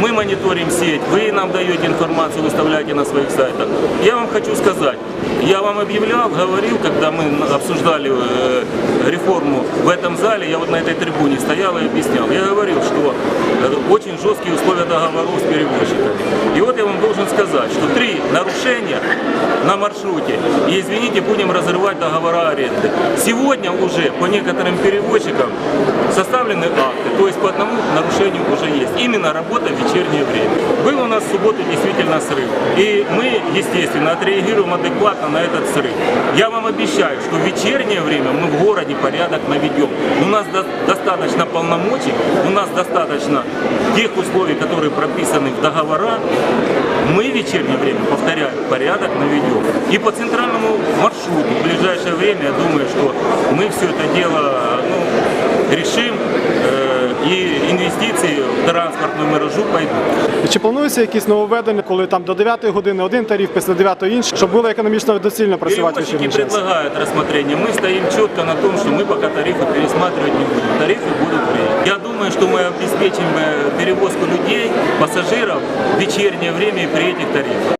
Мы мониторим сеть, вы нам даете информацию, выставляете на своих сайтах. Я вам хочу сказать, я вам объявлял, говорил, когда мы обсуждали э, реформу в этом зале, я вот на этой трибуне стоял и объяснял. Я говорил, что э, очень жесткие условия договоров с перевозчиками. И вот я вам должен сказать, что три нарушения на маршруте, и извините, будем разрывать договора аренды. Сегодня уже по некоторым перевозчикам составлены акты, то есть по одному нарушению уже есть. Именно работа в вечернее время. Был у нас в субботу действительно срыв. И мы, естественно, отреагируем адекватно на этот срыв. Я вам обещаю, что в вечернее время мы в городе порядок наведем. У нас до- достаточно полномочий, у нас достаточно тех условий, которые прописаны в договорах. Мы в вечернее время, повторяю, порядок наведем. И по центральному маршруту в ближайшее время, я думаю, что мы все это дело ну, решим э, и инвестиции в транспортную мережу пойдут. Чи планується якісь нововведення, коли там до 9 години один тариф, після 9 інший, щоб було економічно доцільно працювати в Перевозчики вечірній час? предлагают рассмотрение. Мы стоим четко на том, что мы пока тарифы пересматривать не будем. Тарифы будут время. Я думаю, что мы обеспечим э, перевозку людей, пассажиров в вечернее время и при этих тарифах.